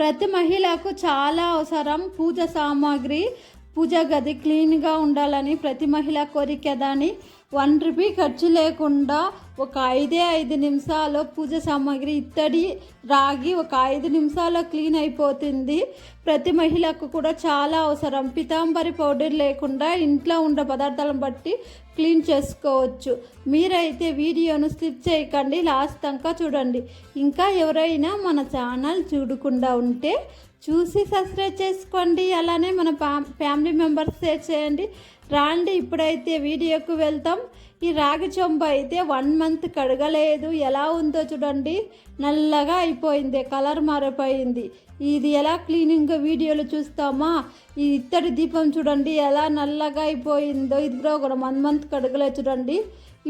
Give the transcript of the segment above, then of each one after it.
ప్రతి మహిళకు చాలా అవసరం పూజ సామాగ్రి పూజ గది క్లీన్గా ఉండాలని ప్రతి మహిళ కోరిక దాని వన్ రూపీ ఖర్చు లేకుండా ఒక ఐదే ఐదు నిమిషాలు పూజ సామాగ్రి ఇత్తడి రాగి ఒక ఐదు నిమిషాల్లో క్లీన్ అయిపోతుంది. ప్రతి మహిళకు కూడా చాలా అవసరం. పితాంబరి పౌడర్ లేకుండా ఇంట్లో ఉండే పదార్థాలను బట్టి క్లీన్ చేసుకోవచ్చు. మీరైతే వీడియోను స్కిప్ చేయకండి లాస్ట్ దాకా చూడండి. ఇంకా ఎవరైనా మన ఛానల్ చూడకుండా ఉంటే చూసి సబ్స్క్రైబ్ చేసుకోండి. అలానే మన ఫ్యామిలీ మెంబర్స్ షేర్ చేయండి. రాండి ఇప్పుడైతే వీడియోకు వెళ్తాం. ఈ రాగి చెంబు అయితే వన్ మంత్ కడగలేదు. ఎలా ఉందో చూడండి. నల్లగా అయిపోయింది కలర్ మారిపోయింది. ఇది ఎలా క్లీనింగ్ వీడియోలు చూస్తామా? ఈ ఇత్తడి దీపం చూడండి ఎలా నల్లగా అయిపోయిందో. ఇది కూడా ఒక వన్ మంత్ కడగలేదు చూడండి.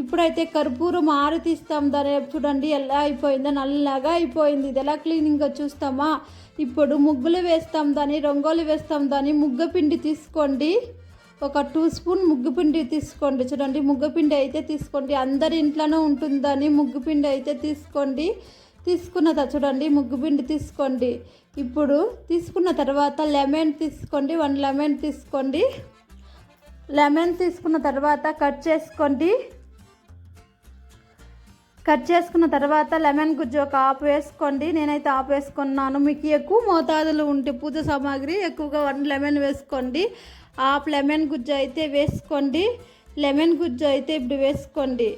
ఇప్పుడైతే కర్పూరం ఆరతిస్తాం దాని చూడండి ఎలా అయిపోయిందో. నల్లగా అయిపోయింది. ఇది ఎలా క్లీనింగ్గా చూస్తామా? ఇప్పుడు ముగ్గులు వేస్తాం దాని రంగోలు వేస్తాం దాని ముగ్గ పిండి తీసుకోండి. ఒక టూ స్పూన్ ముగ్గుపిండి తీసుకోండి. చూడండి ముగ్గుపిండి అయితే తీసుకోండి. అందరి ఇంట్లోనే ఉంటుందని ముగ్గుపిండి అయితే తీసుకోండి. తీసుకున్న చూడండి ముగ్గుపిండి తీసుకోండి. ఇప్పుడు తీసుకున్న తర్వాత లెమన్ తీసుకోండి. వన్ లెమన్ తీసుకోండి. లెమన్ తీసుకున్న తర్వాత కట్ చేసుకోండి. కట్ చేసుకున్న తర్వాత లెమన్ గుజ్జు ఒక ఆపు వేసుకోండి. నేనైతే ఆపు వేసుకున్నాను. మీకు ఎక్కువ మోతాదులు ఉంటే పూజ సామాగ్రి ఎక్కువగా వన్ లెమన్ వేసుకోండి. ఆఫ్ లెమన్ గుజ్జు అయితే వేసుకోండి. లెమన్ గుజ్జు అయితే ఇప్పుడు వేసుకోండి.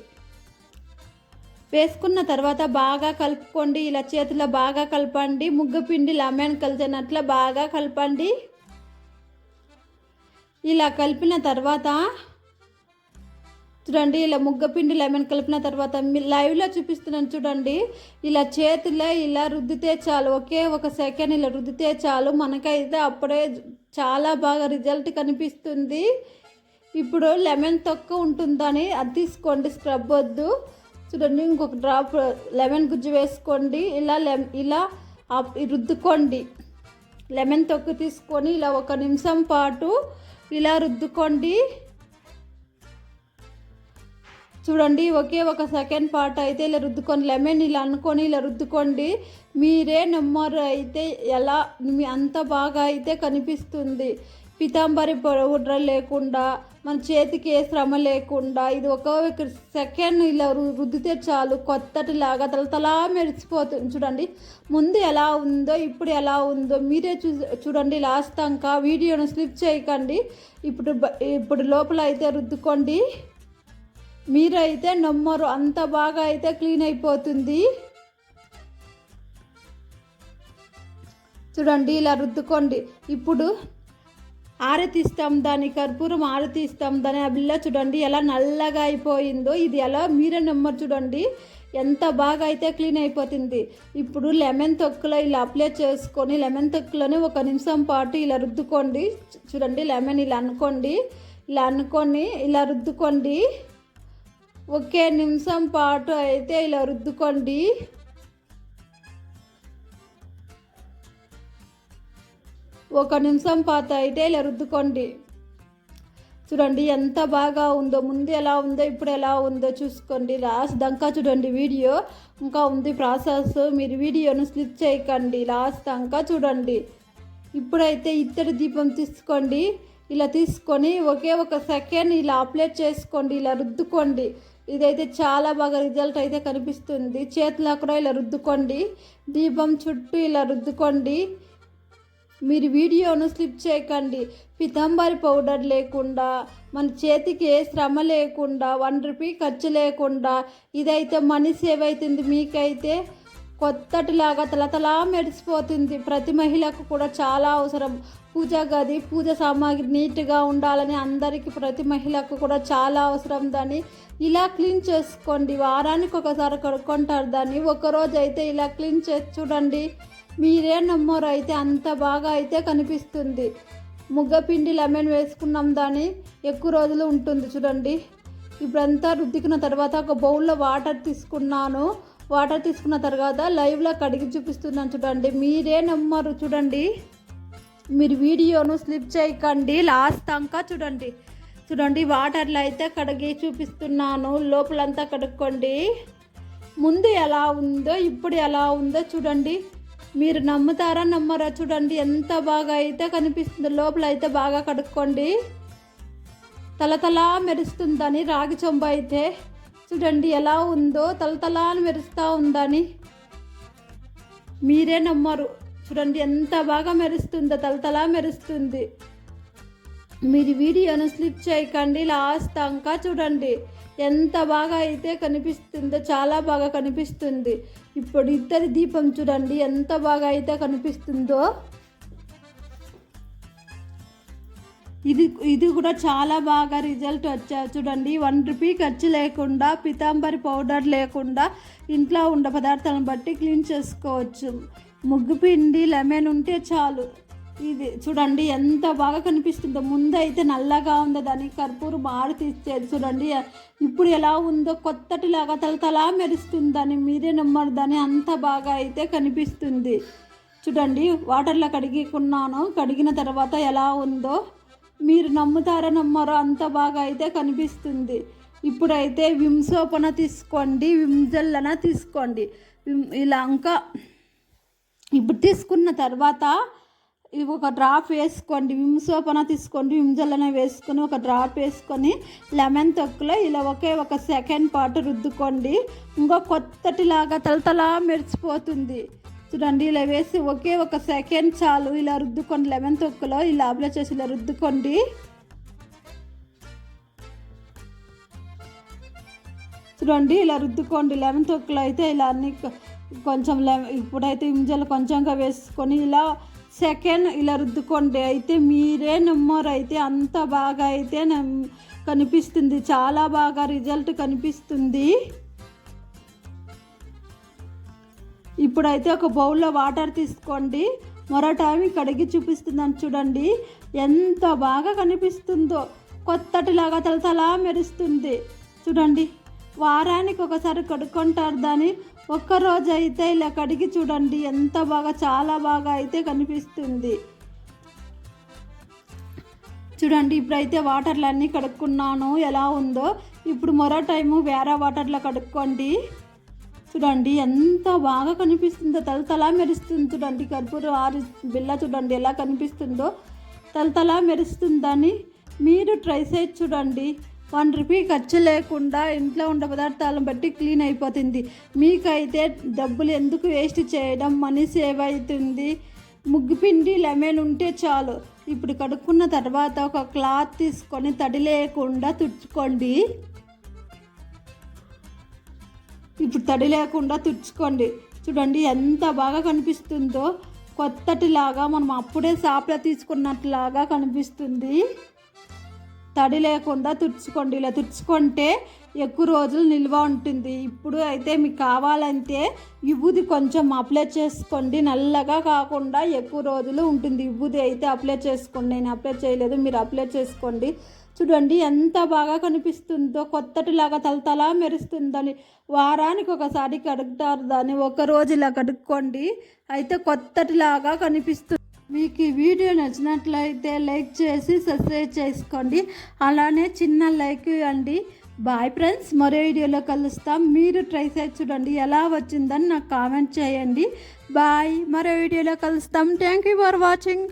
వేసుకున్న తర్వాత బాగా కలుపుకోండి. ఇలా చేతిలో బాగా కలపండి. ముగ్గు పిండి లెమన్ కలిసినట్లు బాగా కలపండి. ఇలా కలిపిన తర్వాత చూడండి ఇలా ముగ్గపిండి లెమన్ కలిపిన తర్వాత మీ లైవ్లో చూపిస్తున్నాను చూడండి. ఇలా చేతిలో ఇలా రుద్దితే చాలు ఒకే ఒక సెకండ్ ఇలా రుద్దితే చాలు. మనకైతే అప్పుడే చాలా బాగా రిజల్ట్ కనిపిస్తుంది. ఇప్పుడు లెమన్ తొక్క ఉంటుందని అది తీసుకోండి స్క్రబ్ వద్దు. చూడండి ఇంకొక డ్రాప్ లెమన్ గుజ్జు వేసుకోండి. ఇలా లెమ్ ఇలా రుద్దుకోండి. లెమన్ తొక్కు తీసుకొని ఇలా ఒక నిమిషం పాటు ఇలా రుద్దుకోండి. చూడండి ఒకే ఒక సెకండ్ పార్ట్ అయితే ఇలా రుద్దుకొని లెమన్ ఇలా అనుకొని ఇలా రుద్దుకోండి. మీరే నెమ్మరు అయితే ఎలా మీ అంత బాగా అయితే కనిపిస్తుంది. పితాంబరి పౌడర్ లేకుండా మన చేతికి ఏ శ్రమ లేకుండా ఇది ఒక సెకండ్ ఇలా రుద్దితే చాలు. కొత్తటిలాగా తలతలా మెరిసిపోతుంది. చూడండి ముందు ఎలా ఉందో ఇప్పుడు ఎలా ఉందో మీరే చూ చూడండి లాస్ట్ దాకా వీడియోను స్లిప్ చేయకండి. ఇప్పుడు ఇప్పుడు లోపల అయితే రుద్దుకోండి. మీరైతే నమ్మరు. అంత బాగా అయితే క్లీన్ అయిపోతుంది. చూడండి ఇలా రుద్దుకోండి. ఇప్పుడు ఆరతిస్తాం దాని కర్పూరం ఆరతిస్తాం దాని ఆ బిల్ల చూడండి ఎలా నల్లగా అయిపోయిందో. ఇది ఎలా? మీరే నమ్మరు చూడండి. ఎంత బాగా అయితే క్లీన్ అయిపోతుంది. ఇప్పుడు లెమన్ తొక్కులో ఇలా అప్లై చేసుకొని లెమన్ తొక్కులోనే ఒక నిమిషం పాటు ఇలా రుద్దుకోండి. చూడండి లెమన్ ఇలా అనుకోండి. ఇలా అనుకొని ఇలా రుద్దుకోండి. ఒకే నిమిషం పాటు అయితే ఇలా రుద్దుకోండి. ఒక నిమిషం పాటు అయితే ఇలా రుద్దుకోండి. చూడండి ఎంత బాగా ఉందో ముందు ఎలా ఉందో ఇప్పుడు ఎలా ఉందో చూసుకోండి. లాస్ట్ దాకా చూడండి వీడియో. ఇంకా ఉంది ప్రాసెస్. మీరు వీడియోను స్లిప్ చేయకండి. లాస్ట్ దాకా చూడండి. ఇప్పుడైతే ఇత్తడి దీపం తీసుకోండి. ఇలా తీసుకొని ఒకే ఒక సెకండ్ ఇలా అప్లై చేసుకోండి. ఇలా రుద్దుకోండి. ఇదైతే చాలా బాగా రిజల్ట్ అయితే కనిపిస్తుంది. చేతిలో కూడా ఇలా రుద్దుకోండి. దీపం చుట్టూ ఇలా రుద్దుకోండి. మీరు వీడియోను స్లిప్ చేయకండి. పితంబరి పౌడర్ లేకుండా మన చేతికి ఏ శ్రమ లేకుండా వన్ రూపీ ఖర్చు లేకుండా ఇదైతే మనీ సేవ్ అవుతుంది మీకైతే. కొత్తటిలాగా తలతలా మెరిసిపోతుంది. ప్రతి మహిళకు కూడా చాలా అవసరం. పూజ గది పూజ సామాగ్రి నీట్గా ఉండాలని అందరికీ ప్రతి మహిళకు కూడా చాలా అవసరం. దాన్ని ఇలా క్లీన్ చేసుకోండి. వారానికి ఒకసారి కడుక్కుంటారు దాన్ని. ఒకరోజు అయితే ఇలా క్లీన్ చేసి చూడండి. మీరే నమ్మరు. అయితే అంత బాగా అయితే కనిపిస్తుంది. ముగ్గ పిండి లెమన్ వేసుకున్నాం దాన్ని. ఎక్కువ రోజులు ఉంటుంది చూడండి. ఇప్పుడంతా రుద్దికిన తర్వాత ఒక బౌల్లో వాటర్ తీసుకున్నాను. వాటర్ తీసుకున్న తర్వాత లైవ్లో కడిగి చూపిస్తున్నాను చూడండి. మీరే నమ్మరు చూడండి. మీరు వీడియోను స్లిప్ చేయకండి. లాస్ట్ దాకా చూడండి. చూడండి వాటర్లో అయితే కడిగి చూపిస్తున్నాను. లోపలంతా కడుక్కోండి. ముందు ఎలా ఉందో ఇప్పుడు ఎలా ఉందో చూడండి. మీరు నమ్ముతారా నమ్మరా చూడండి. ఎంత బాగా అయితే కనిపిస్తుంది లోపల అయితే బాగా కడుక్కోండి. తలతలా మెరుస్తుందని రాగి చొంబ అయితే చూడండి ఎలా ఉందో తలతలా అని మెరుస్తూ ఉందని. మీరే నమ్మరు. చూడండి ఎంత బాగా మెరుస్తుందో తలతలా మెరుస్తుంది. మీరు వీడియోను స్లిప్ చేయకండి లాస్ట్ అంకా చూడండి. ఎంత బాగా అయితే కనిపిస్తుందో చాలా బాగా కనిపిస్తుంది. ఇప్పుడు ఇద్దరి దీపం చూడండి ఎంత బాగా అయితే కనిపిస్తుందో. ఇది ఇది కూడా చాలా బాగా రిజల్ట్ వచ్చా చూడండి వన్ రూపీ ఖర్చు లేకుండా పితాంబరి పౌడర్ లేకుండా ఇంట్లో ఉండే పదార్థాలను బట్టి క్లీన్ చేసుకోవచ్చు. ముగ్గు పిండి లెమన్ ఉంటే చాలు. ఇది చూడండి ఎంత బాగా కనిపిస్తుందో. ముందు అయితే నల్లగా ఉందో దాని కర్పూరు మారు తీసేది. చూడండి ఇప్పుడు ఎలా ఉందో కొత్తటిలాగా తలతలా మెరుస్తుందని మీరే నమ్మరుదని అంత బాగా అయితే కనిపిస్తుంది. చూడండి వాటర్లో కడిగికున్నాను. కడిగిన తర్వాత ఎలా ఉందో మీరు నమ్ముతారో నమ్మరో అంత బాగా అయితే కనిపిస్తుంది. ఇప్పుడైతే విమ్సోపన తీసుకోండి విమ్జల్లన తీసుకోండి. విమ్ ఇలా ఇంకా ఇప్పుడు తీసుకున్న తర్వాత ఇవి ఒక డ్రాప్ వేసుకోండి విమ్ సోపన తీసుకోండి విమ్ జల్లన వేసుకొని ఒక డ్రాప్ వేసుకొని లెమన్ తొక్కులో ఇలా ఒకే ఒక సెకండ్ పాటు రుద్దుకోండి. ఇంకో కొత్తటిలాగా తలతలా మెరిచిపోతుంది చూడండి ఇలా వేసి ఒకే ఒక సెకండ్ చాలు. ఇలా రుద్దుకోండి లెమన్ తొక్కులో ఇలా అప్లై చేసి ఇలా రుద్దుకోండి. చూడండి ఇలా రుద్దుకోండి. లెమన్ తొక్కులో అయితే ఇలా అన్ని కొంచెం లెమన్ ఇప్పుడైతే ఇంజలు కొంచెంగా వేసుకొని ఇలా సెకండ్ ఇలా రుద్దుకోండి. అయితే మీరే నమ్మరు అయితే అంత బాగా అయితే కనిపిస్తుంది. చాలా బాగా రిజల్ట్ కనిపిస్తుంది. ఇప్పుడైతే ఒక బౌల్లో వాటర్ తీసుకోండి. మరో టైం కడిగి చూపిస్తుందని చూడండి. ఎంత బాగా కనిపిస్తుందో. కొత్తటిలాగా తలతలా మెరుస్తుంది. చూడండి. వారానికి ఒకసారి కడుక్కుంటారు దాన్ని. ఒక్కరోజు అయితే ఇలా కడిగి చూడండి. ఎంత బాగా చాలా బాగా అయితే కనిపిస్తుంది. చూడండి. ఇప్పుడైతే వాటర్లు అన్నీ కడుక్కున్నాను. ఎలా ఉందో. ఇప్పుడు మరో టైము వేరే వాటర్లో కడుక్కోండి. చూడండి ఎంత బాగా కనిపిస్తుందో. తలతలా మెరుస్తుంది చూడండి కర్పూరం ఆరి బిల్ల చూడండి ఎలా కనిపిస్తుందో. తలతలా మెరుస్తుందని మీరు ట్రై చేసి చూడండి. వన్ రూపీ ఖర్చు లేకుండా ఇంట్లో ఉండే పదార్థాలను బట్టి క్లీన్ అయిపోతుంది. మీకైతే డబ్బులు ఎందుకు వేస్ట్ చేయడం? మనీ సేవ్ అవుతుంది. ముగ్గు పిండి లెమన్ ఉంటే చాలు. ఇప్పుడు కడుక్కున్న తర్వాత ఒక క్లాత్ తీసుకొని తడి లేకుండా తుడుచుకోండి. ఇప్పుడు తడి లేకుండా తుడుచుకోండి. చూడండి ఎంత బాగా కనిపిస్తుందో. కొత్తటిలాగా మనం అప్పుడే షాప్లో తీసుకున్నట్లాగా కనిపిస్తుంది. తడి లేకుండా తుడుచుకోండి. ఇలా తుడుచుకుంటే ఎక్కువ రోజులు నిల్వ ఉంటుంది. ఇప్పుడు అయితే మీకు కావాలంటే ఇవ్వుది కొంచెం అప్లై చేసుకోండి. నల్లగా కాకుండా ఎక్కువ రోజులు ఉంటుంది. ఇవ్వుది అయితే అప్లై చేసుకోండి. నేను అప్లై చేయలేదు. మీరు అప్లై చేసుకోండి. చూడండి ఎంత బాగా కనిపిస్తుందో. కొత్తటిలాగా తలతలా మెరుస్తుందని వారానికి ఒకసారి కడుగుతారు దాన్ని ఒక రోజు ఇలా కడుక్కోండి. అయితే కొత్తటిలాగా కనిపిస్తుంది మీకు ఈ వీడియో నచ్చినట్లయితే లైక్ చేసి సబ్స్క్రైబ్ చేసుకోండి. అలానే చిన్న లైక్ ఇవ్వండి. బాయ్ ఫ్రెండ్స్ మరో వీడియోలో కలుస్తాం. మీరు ట్రై చేసి చూడండి. ఎలా వచ్చిందని నాకు కామెంట్ చేయండి. బాయ్ మరో వీడియోలో కలుస్తాం. Thank you for watching